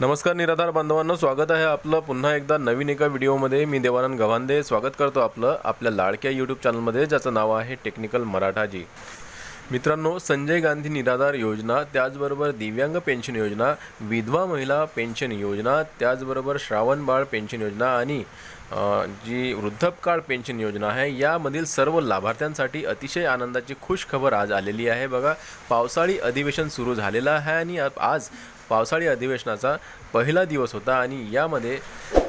नमस्कार निराधार बांधवांनो स्वागत आहे आपलं पुन्हा एकदा नवीन एका व्हिडिओमध्ये. मी देवानंद गव्हांदे स्वागत करतो आपलं आपल्या लाडक्या यूट्यूब चॅनलमध्ये ज्याचं नाव आहे टेक्निकल मराठाजी. मित्रांनो संजय गांधी निराधार योजना त्याचबरोबर दिव्यांग पेन्शन योजना विधवा महिला पेन्शन योजना त्याचबरोबर श्रावण बाळ पेन्शन योजना आणि जी वृद्धपकाळ पेन्शन योजना आहे यामधील सर्व लाभार्थ्यांसाठी अतिशय आनंदाची खुश खबर आज आलेली आहे. बघा पावसाळी अधिवेशन सुरू झालेलं आहे आणि आज पावसाळी अधिवेशनाचा पहिला दिवस होता आणि यामध्ये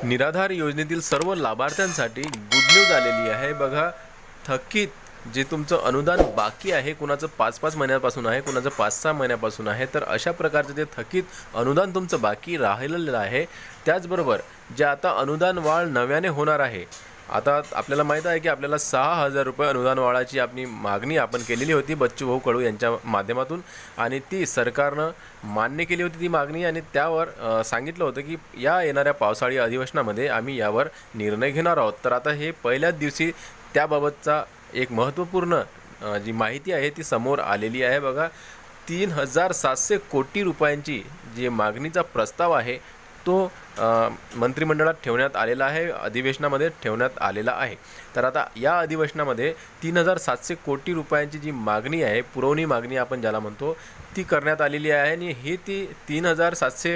निराधार योजनेतील सर्व लाभार्थ्यांसाठी गुड न्यूज आलेली आहे. बघा थकीत जे तुमचं अनुदान बाकी आहे कुणाचं पाच पाच महिन्यापासून आहे कुणाचं पाच सहा महिन्यापासून आहे तर अशा प्रकारचं जे थकीत अनुदान तुमचं बाकी राहिलेलं आहे त्याचबरोबर जे आता अनुदान वाढ नव्याने होणार आहे आता आपल्याला माहीत आहे की आपल्याला सहा हजार रुपये अनुदानवाळाची आपली मागणी आपण केलेली होती बच्चू भाऊ कडू यांच्या माध्यमातून. आणि ती सरकारनं मान्य केली होती ती मागणी आणि त्यावर सांगितलं होतं की या येणाऱ्या पावसाळी अधिवेशनामध्ये आम्ही यावर निर्णय घेणार आहोत. तर आता हे पहिल्याच दिवशी त्याबाबतचा एक महत्त्वपूर्ण जी माहिती आहे ती समोर आलेली आहे. बघा तीन हजार सातशे कोटी रुपयांची जी मागणीचा प्रस्ताव आहे तो मंत्रिमंडळात ठेवण्यात आलेला आहे अधिवेशनामध्ये ठेवण्यात आलेला आहे. तर आता या अधिवेशनामध्ये तीन हजार सातशे कोटी रुपयांची जी मागणी आहे पुरवणी मागणी आपण ज्याला म्हणतो ती करण्यात आलेली आहे आणि ही ती तीन हजार सातशे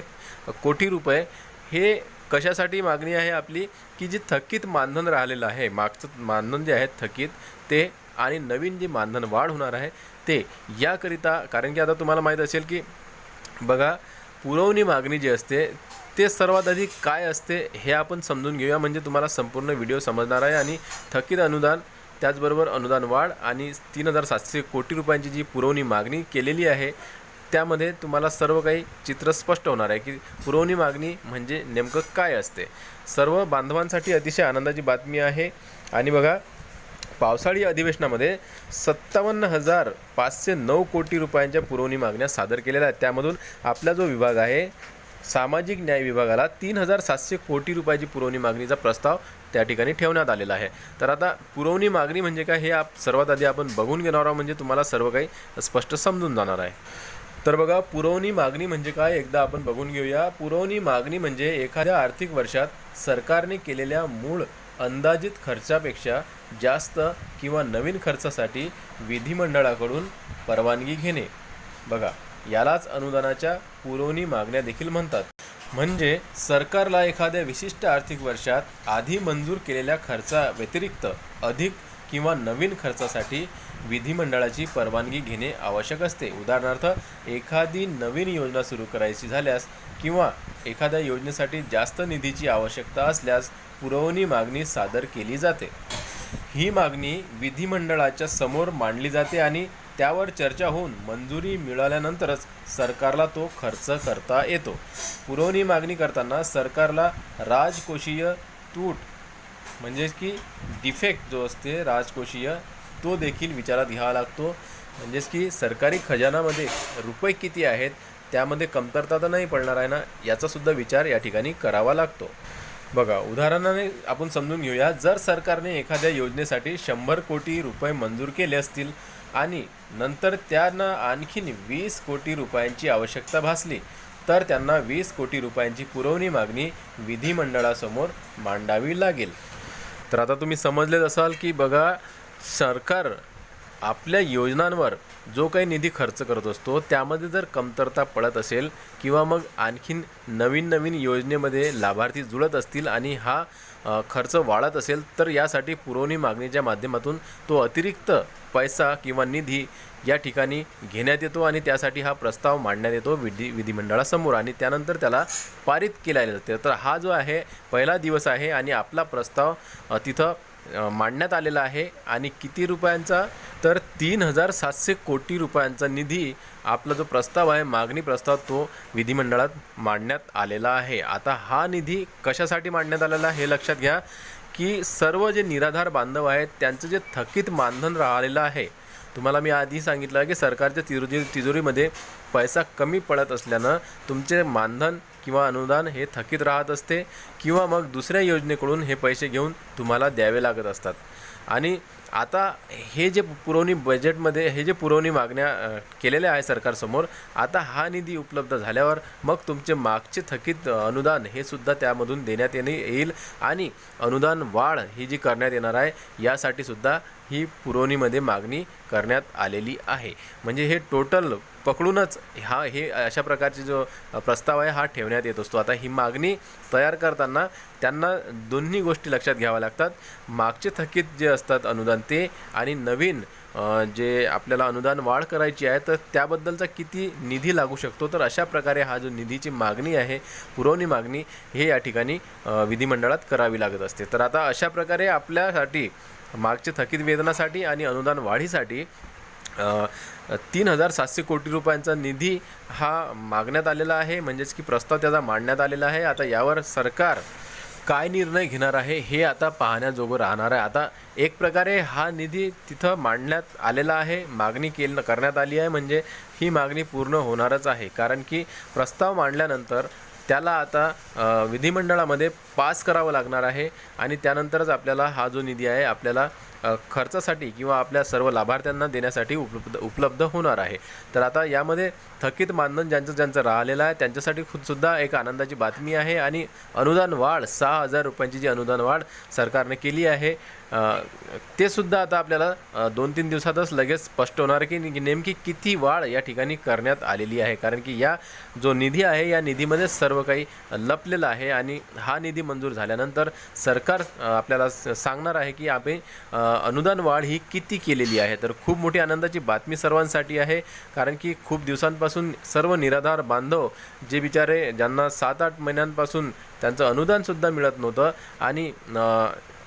कोटी रुपये हे कशासाठी मागणी आहे आपली? की जी थकीत मानधन राहिलेलं आहे मागचं मानधन जे आहे थकीत ते आणि नवीन जे मानधन वाढ होणार आहे ते याकरिता कारण की आता तुम्हाला माहीत असेल की बघा पुरवणी मागणी जी असते ते सर्वात आधी काय असते हे आपण समजून घेऊया. म्हणजे तुम्हाला संपूर्ण व्हिडिओ समजणार आहे आणि थकीत अनुदान त्याचबरोबर अनुदान वाढ आणि तीन हजार सातशे कोटी रुपयांची जी पुरवणी मागणी केलेली आहे त्यामध्ये तुम्हाला सर्व काही चित्र स्पष्ट होणार आहे की पुरवणी मागणी म्हणजे नेमकं काय असते. सर्व बांधवांसाठी अतिशय आनंदाची बातमी आहे. आणि बघा पावसाळी अधिवेशनामध्ये सत्तावन्न हजार पाचशे नऊ कोटी रुपयांच्या पुरवणी मागण्या सादर केलेल्या आहेत. त्यामधून आपला जो विभाग आहे सामाजिक न्याय विभागाला तीन हजार सातशे कोटी रुपयाची पुरवणी मागणीचा प्रस्ताव त्या ठिकाणी ठेवण्यात आलेला आहे. तर आता पुरवणी मागणी म्हणजे काय हे आप सर्वात आधी आपण बघून घेणार आहोत म्हणजे तुम्हाला सर्व काही स्पष्ट समजून जाणार आहे. तर बघा पुरवणी मागणी म्हणजे काय? एकदा आपण बघून घेऊया. पुरवणी मागणी म्हणजे एखाद्या आर्थिक वर्षात सरकारने केलेल्या मूळ अंदाजित खर्चापेक्षा जास्त किंवा नवीन खर्चासाठी विधिमंडळाकडून परवानगी घेणे. बघा यालाच अनुदानाच्या पुरवणी मागण्या देखील म्हणतात. म्हणजे सरकारला एखाद्या विशिष्ट आर्थिक वर्षात आधी मंजूर केलेल्या खर्चा व्यतिरिक्त अधिक किंवा नवीन खर्चासाठी विधिमंडळाची परवानगी घेणे आवश्यक असते. उदाहरणार्थ एखादी नवीन योजना सुरू करायची झाल्यास किंवा एखाद्या योजनेसाठी जास्त निधीची आवश्यकता असल्यास पुरवणी मागणी सादर केली जाते. ही मागणी विधिमंडळाच्या समोर मांडली जाते आणि त्यावर चर्चा होऊन मंजुरी मिळाल्यानंतरच सरकारला तो खर्च करता येतो. पुरवणी मागणी करताना सरकारला राजकोषीय तूट म्हणजेच की डिफेक्ट जो असते राजकोषीय तो देखील विचारात घ्यावा लागतो. म्हणजेच की सरकारी खजानामध्ये रुपये किती आहेत त्यामध्ये कमतरता तर नाही पडणार आहे ना याचासुद्धा विचार या ठिकाणी करावा लागतो. बघा उदाहरणाने आपण समजून घेऊया. जर सरकारने एखाद्या योजनेसाठी शंभर कोटी रुपये मंजूर केले असतील आणि नंतर त्यांना आणखीन वीस कोटी रुपयांची आवश्यकता भासली. तर त्यांना वीस कोटी रुपयांची पुरवणी मागणी विधिमंडळासमोर मांडावी लागेल. तर आता तुम्ही समजलेच असाल की बघा सरकार आपल्या योजनांवर जो काही निधी खर्च करत असतो त्यामध्ये जर कमतरता पडत असेल किंवा मग आणखीन नवीन नवीन योजनेमध्ये लाभार्थी जुळत असतील आणि हा खर्च वाढत असेल तर यासाठी पुरवणी मागणीच्या माध्यमातून तो अतिरिक्त पैसा किंवा निधी या ठिकाणी घेण्यात येतो आणि त्यासाठी हा प्रस्ताव मांडण्यात येतो विधी विधिमंडळासमोर आणि त्यानंतर त्याला पारित केला जाते. तर हा जो आहे पहिला दिवस आहे आणि आपला प्रस्ताव तिथं मांडण्यात आलेला आहे आणि किती रुपयांचा? तर तीन हजार सातशे कोटी रुपयांचा निधी आपला जो प्रस्ताव आहे मागणी प्रस्ताव तो विधिमंडळात मांडण्यात आलेला आहे. आता हा निधी कशासाठी मांडण्यात आलेला हे लक्षात घ्या की सर्व जे निराधार बांधव आहेत त्यांचं जे थकीत मानधन राहिलेलं आहे तुम्हाला मी आधी सांगितलं की सरकारच्या तिजोरी तिजोरीमध्ये पैसा कमी पडत असल्यानं तुमचे मानधन किंवा अनुदान हे थकीत राहत असते किंवा मग दुसऱ्या योजनेकडून हे पैसे घेऊन तुम्हाला द्यावे लागत असतात. आणि आता हे जे पुरवणी बजेटमध्ये हे जे पुरवणी मागण्या केलेल्या आहे सरकारसमोर आता हा निधी उपलब्ध झाल्यावर मग तुमचे मागचे थकीत अनुदान हे सुद्धा त्यामधून देण्यात येणे येईल आणि अनुदान वाढ ही जी करण्यात येणार आहे यासाठी सुद्धा ही पुरवणीमध्ये मागणी करण्यात आलेली आहे. म्हणजे हे टोटल पकडूनच हा हे अशा प्रकारचे जो प्रस्ताव आहे हा ठेवण्यात येत असतो. आता ही मागणी तयार करताना त्यांना दोन्ही गोष्टी लक्षात घ्याव्या लागतात. मागचे थकीत जे असतात अनुदान ते आणि नवीन जे आपल्याला अनुदान वाढ करायची आहे तर त्याबद्दलचा किती निधी लागू शकतो? तर अशा प्रकारे हा जो निधीची मागणी आहे पुरवणी मागणी हे या ठिकाणी विधिमंडळात करावी लागत असते. तर आता अशा प्रकारे आपल्यासाठी मागचे थकीत वेतनासाठी आणि अनुदान वाढीसाठी तीन हजार सातशे कोटी रुपयांचा निधी हा मागण्यात आलेला आहे. म्हणजेच की प्रस्ताव त्याचा मांडण्यात आलेला आहे. आता यावर सरकार काय निर्णय घेणार आहे हे आता पाहण्याजोगं राहणार आहे. आता एक प्रकारे हा निधी तिथं मांडण्यात आलेला आहे. मागणी केल करण्यात आली आहे. म्हणजे ही मागणी पूर्ण होणारच आहे. कारण की प्रस्ताव मांडल्यानंतर त्याला आता विधिमंडळामध्ये पास करावं लागणार आहे. आणि त्यानंतरच आपल्याला हा जो निधी आहे आपल्याला खर्चासाठी किंवा आपल्या सर्व लाभार्थ्यांना देण्यासाठी उपलब्ध उपलब्ध होणार आहे. तर आता यामध्ये थकीत मानधन ज्यांचं ज्यांचं राहिलेलं आहे त्यांच्यासाठी खुदसुद्धा एक आनंदाची बातमी आहे आणि अनुदान वाढ सहा हजार रुपयांची जी अनुदान वाढ सरकारने केली आहे ते सुद्धा आता आपल्याला दोन तीन दिवसातच लगेच स्पष्ट होणार आहे की नेमकी किती वाढ या ठिकाणी करण्यात आलेली आहे. कारण की या जो निधी आहे या निधीमध्ये सर्व काही लपलेलं आहे आणि हा निधी मंजूर झाल्यानंतर सरकार आपल्याला स- सांगणार आहे की आम्ही अनुदान वाढ ही किती केलेली आहे? तर खूप मोठी आनंदाची बातमी सर्वांसाठी आहे कारण की खूप दिवसांपासून सर्व निराधार बांधव जे बिचारे ज्यांना सात आठ महिन्यांपासून त्यांचं अनुदानसुद्धा मिळत नव्हतं आणि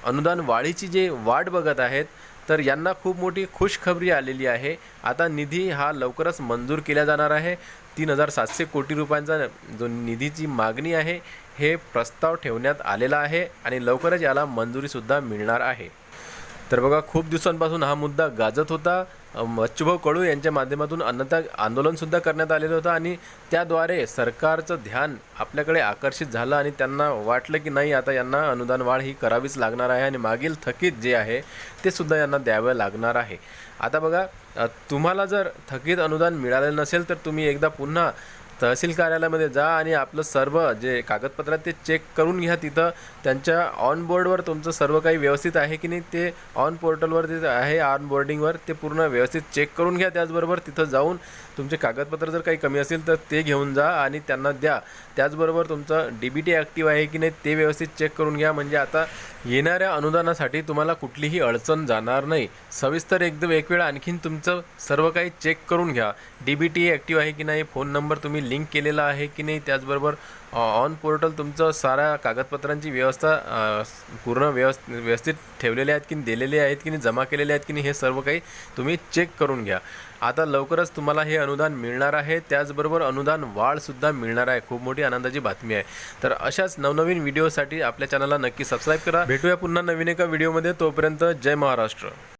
अनुदान वाढीची जे वाट बघत आहेत तर यांना खूप मोठी खुशखबरी आलेली आहे. आता निधी हा लवकरच मंजूर केला जाणार आहे. तीन हजार सातशे कोटी रुपयांचा जो निधीची मागणी आहे हे प्रस्ताव ठेवण्यात आलेला आहे आणि लवकरच याला मंजुरीसुद्धा मिळणार आहे. तर बघा खूप दिवसांपासून हा मुद्दा गाजत होता. अ, बच्चूभाऊ कडू यांच्या माध्यमातून अन्नता आंदोलनसुद्धा करण्यात आलेलं होतं आणि त्याद्वारे सरकारचं ध्यान आपल्याकडे आकर्षित झालं आणि त्यांना वाटलं की नाही आता यांना अनुदान वाढ ही करावीच लागणार आहे आणि मागील थकीत जे आहे ते सुद्धा यांना द्यावं लागणार आहे. आता बघा तुम्हाला जर थकीत अनुदान मिळालेलं नसेल तर तुम्ही एकदा पुन्हा तहसील कार्यालयामध्ये जा आणि आपलं सर्व जे कागदपत्र आहेत ते चेक करून घ्या तिथं. त्यांच्या ऑन बोर्डवर तुमचं सर्व काही व्यवस्थित आहे की नाही ते ऑन पोर्टलवर जे आहे ऑन बोर्डिंगवर ते पूर्ण व्यवस्थित चेक करून घ्या. त्याचबरोबर तिथं जाऊन तुमचे कागदपत्र जर काही कमी असेल तर ते घेऊन जा आणि त्यांना द्या. त्याचबरोबर तुमचं डी बी टी ॲक्टिव्ह आहे की नाही ते व्यवस्थित चेक करून घ्या. म्हणजे आता येणाऱ्या अनुदानासाठी तुम्हाला कुठलीही अडचण जाणार नाही. सविस्तर एकदम एक वेळ आणखीन तुमचं सर्व काही चेक करून घ्या. डी बी टी ॲक्टिव्ह आहे की नाही फोन नंबर तुम्ही लिंक केलेला आहे की नाही त्याचबरोबर ऑन पोर्टल तुमचं साऱ्या कागदपत्रांची व्यवस्था पूर्ण व्यवस् व्यवस्थित ठेवलेले आहेत की दिलेले आहेत की नाही जमा केलेले आहेत की नाही हे सर्व काही तुम्ही चेक करून घ्या. आता लवकरच तुम्हाला हे अनुदान मिळणार आहे त्याचबरोबर अनुदान वाढसुद्धा मिळणार आहे. खूप मोठी आनंदाची बातमी आहे. तर अशाच नवनवीन व्हिडिओसाठी आपल्या चॅनलला नक्की सबस्क्राईब करा. भेटूया पुन्हा नवीन एका व्हिडिओमध्ये. तोपर्यंत जय महाराष्ट्र.